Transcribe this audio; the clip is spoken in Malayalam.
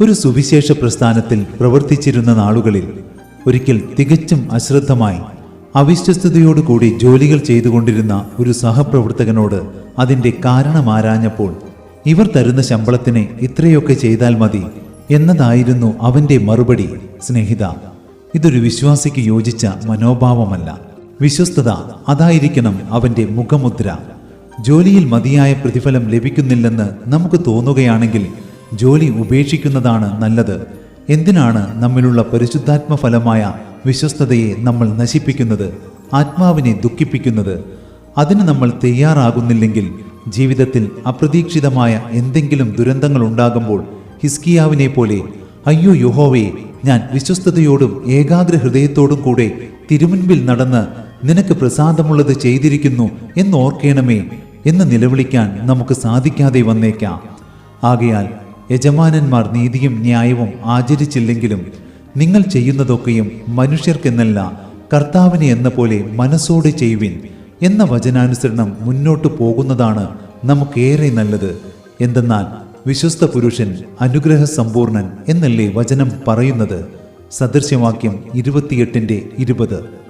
ഒരു സുവിശേഷ പ്രസ്ഥാനത്തിൽ പ്രവർത്തിച്ചിരുന്ന നാളുകളിൽ ഒരിക്കൽ തികച്ചും അശ്രദ്ധമായി അവിശ്വസ്തയോടുകൂടി ജോലികൾ ചെയ്തുകൊണ്ടിരുന്ന ഒരു സഹപ്രവർത്തകനോട് അതിന്റെ കാരണമാരാഞ്ഞപ്പോൾ ഇവർ തരുന്ന ശമ്പളത്തിന് ഇത്രയൊക്കെ ചെയ്താൽ മതി എന്നതായിരുന്നു അവന്റെ മറുപടി സ്നേഹിത. ഇതൊരു വിശ്വാസിക്ക് യോജിച്ച മനോഭാവമല്ല. വിശ്വസ്തത അതായിരിക്കണം അവന്റെ മുഖമുദ്ര. ജോലിയിൽ മതിയായ പ്രതിഫലം ലഭിക്കുന്നില്ലെന്ന് നമുക്ക് തോന്നുകയാണെങ്കിൽ ജോലി ഉപേക്ഷിക്കുന്നതാണ് നല്ലത്. എന്തിനാണ് നമ്മിലുള്ള പരിശുദ്ധാത്മ ഫലമായ വിശ്വസ്തതയെ നമ്മൾ നശിപ്പിക്കുന്നത് ആത്മാവിനെ ദുഃഖിപ്പിക്കുന്നത്? അതിന് നമ്മൾ തയ്യാറാകുന്നില്ലെങ്കിൽ ജീവിതത്തിൽ അപ്രതീക്ഷിതമായ എന്തെങ്കിലും ദുരന്തങ്ങൾ ഉണ്ടാകുമ്പോൾ ഹിസ്കിയാവിനെ പോലെ അയ്യോ യുഹോവേ ഞാൻ വിശ്വസ്തതയോടും ഏകാഗ്ര ഹൃദയത്തോടും കൂടെ തിരുമുൻപിൽ നടന്ന് നിനക്ക് പ്രസാദമുള്ളത് ചെയ്തിരിക്കുന്നു എന്നോർക്കേണമേ എന്ന് നിലവിളിക്കാൻ നമുക്ക് സാധിക്കാതെ വന്നേക്കാം. ആകയാൽ യജമാനന്മാർ നീതിയും ന്യായവും ആചരിച്ചില്ലെങ്കിലും നിങ്ങൾ ചെയ്യുന്നതൊക്കെയും മനുഷ്യർക്കെന്നല്ല കർത്താവിനെ എന്ന പോലെ മനസ്സോടെ ചെയ്യുവിൻ എന്ന വചനാനുസരണം മുന്നോട്ടു പോകുന്നതാണ് നമുക്കേറെ നല്ലത്. എന്തെന്നാൽ വിശ്വസ്ത പുരുഷൻ അനുഗ്രഹ സമ്പൂർണൻ എന്നല്ലേ വചനം പറയുന്നത്? സദൃശ്യവാക്യം ഇരുപത്തിയെട്ടിന്റെ ഇരുപത്.